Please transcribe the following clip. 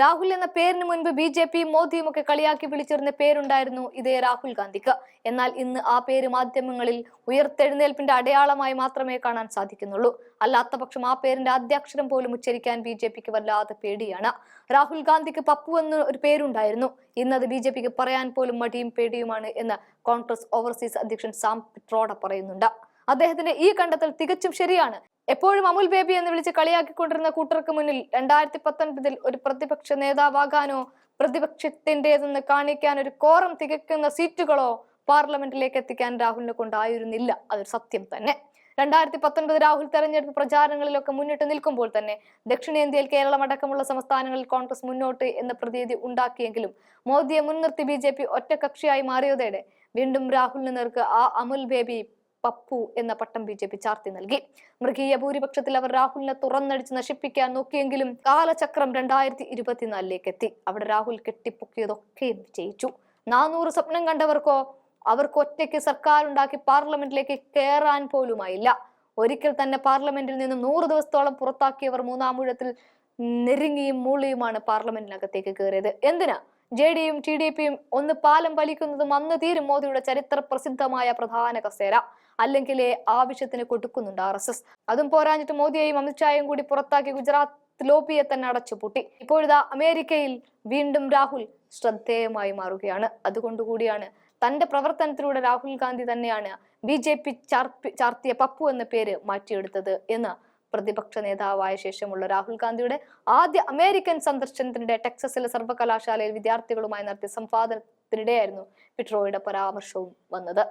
രാഹുൽ എന്ന പേരിന് മുൻപ് ബി ജെ പിയും മോദിയും ഒക്കെ കളിയാക്കി വിളിച്ചിരുന്ന പേരുണ്ടായിരുന്നു ഇതേ രാഹുൽ ഗാന്ധിക്ക്. എന്നാൽ ഇന്ന് ആ പേര് മാധ്യമങ്ങളിൽ ഉയർത്തെഴുന്നേൽപ്പിന്റെ അടയാളമായി മാത്രമേ കാണാൻ സാധിക്കുന്നുള്ളൂ. അല്ലാത്ത പക്ഷം ആ പേരിന്റെ ആദ്യാക്ഷരം പോലും ഉച്ചരിക്കാൻ ബി ജെ പിക്ക് വല്ലാതെ പേടിയാണ്. രാഹുൽ ഗാന്ധിക്ക് പപ്പു എന്ന ഒരു പേരുണ്ടായിരുന്നു. ഇന്നത് ബി ജെ പിക്ക് പറയാൻ പോലും മടിയും പേടിയുമാണ് എന്ന് കോൺഗ്രസ് ഓവർസീസ് അധ്യക്ഷൻ സാം പിട്രോഡ പറയുന്നുണ്ട്. അദ്ദേഹത്തിന്റെ ഈ കണ്ടെത്തൽ തികച്ചും ശരിയാണ്. എപ്പോഴും അമുൽ ബേബി എന്ന് വിളിച്ച് കളിയാക്കിക്കൊണ്ടിരുന്ന കൂട്ടർക്ക് മുന്നിൽ രണ്ടായിരത്തി പത്തൊൻപതിൽ ഒരു പ്രതിപക്ഷ നേതാവാകാനോ പ്രതിപക്ഷത്തിന്റെതെന്ന് കാണിക്കാൻ ഒരു കോറം തികക്കുന്ന സീറ്റുകളോ പാർലമെന്റിലേക്ക് എത്തിക്കാൻ രാഹുലിനെ കൊണ്ടായിരുന്നില്ല. അതൊരു സത്യം തന്നെ. രണ്ടായിരത്തി പത്തൊൻപത് രാഹുൽ തെരഞ്ഞെടുപ്പ് പ്രചാരണങ്ങളിലൊക്കെ മുന്നിട്ട് നിൽക്കുമ്പോൾ തന്നെ ദക്ഷിണേന്ത്യയിൽ കേരളം അടക്കമുള്ള സംസ്ഥാനങ്ങളിൽ കോൺഗ്രസ് മുന്നോട്ട് എന്ന പ്രതീതി ഉണ്ടാക്കിയെങ്കിലും മോദിയെ മുൻനിർത്തി ബി ജെ പി മാറിയതോടെ വീണ്ടും രാഹുലിന് നേർക്ക് ആ അമുൽ ബേബി പപ്പു എന്ന പട്ടം ബി ജെ പി ചാർത്തി നൽകി. മൃഗീയ ഭൂരിപക്ഷത്തിൽ അവർ രാഹുലിനെ തുറന്നടിച്ച് നശിപ്പിക്കാൻ നോക്കിയെങ്കിലും കാലചക്രം രണ്ടായിരത്തി ഇരുപത്തിനാലിലേക്ക് എത്തി. അവിടെ രാഹുൽ കെട്ടിപ്പൊക്കിയതൊക്കെയും വിജയിച്ചു. നാനൂറ് സ്വപ്നം കണ്ടവർക്കോ അവർക്ക് ഒറ്റയ്ക്ക് സർക്കാർ ഉണ്ടാക്കി പാർലമെന്റിലേക്ക് കയറാൻ പോലുമായില്ല. ഒരിക്കൽ തന്നെ പാർലമെന്റിൽ നിന്ന് നൂറ് ദിവസത്തോളം പുറത്താക്കിയവർ മൂന്നാമൂഴത്തിൽ നെരുങ്ങിയും മൂളിയുമാണ് പാർലമെന്റിനകത്തേക്ക് കയറിയത് എന്തിനാ? ജെ ഡിയും ടി ഡി പിയും ഒന്ന് പാലം വലിക്കുന്നതും അന്ന് തീരും മോദിയുടെ ചരിത്ര പ്രസിദ്ധമായ പ്രധാന കസേര. അല്ലെങ്കിലേ ആവശ്യത്തിന് കൊടുക്കുന്നുണ്ട് ആർ എസ് എസ്. അതും പോരാഞ്ഞിട്ട് മോദിയെയും അമിത്ഷായും കൂടി പുറത്താക്കി ഗുജറാത്ത് ലോബിയെ തന്നെ അടച്ചുപൂട്ടി. ഇപ്പോഴിതാ അമേരിക്കയിൽ വീണ്ടും രാഹുൽ ശ്രദ്ധേയമായി മാറുകയാണ്. അതുകൊണ്ടുകൂടിയാണ് തന്റെ പ്രവർത്തനത്തിലൂടെ രാഹുൽ ഗാന്ധി തന്നെയാണ് ബി ജെ പി ചാർത്തിയ പപ്പു എന്ന പേര് മാറ്റിയെടുത്തത് എന്ന് പ്രതിപക്ഷ നേതാവായ ശേഷമുള്ള രാഹുൽ ഗാന്ധിയുടെ ആദ്യ അമേരിക്കൻ സന്ദർശനത്തിനിടെ ടെക്സസിലെ സർവകലാശാലയിൽ വിദ്യാർത്ഥികളുമായി നടത്തിയ സംവാദത്തിനിടെയായിരുന്നു പിട്രോയുടെ പരാമർശവും വന്നത്.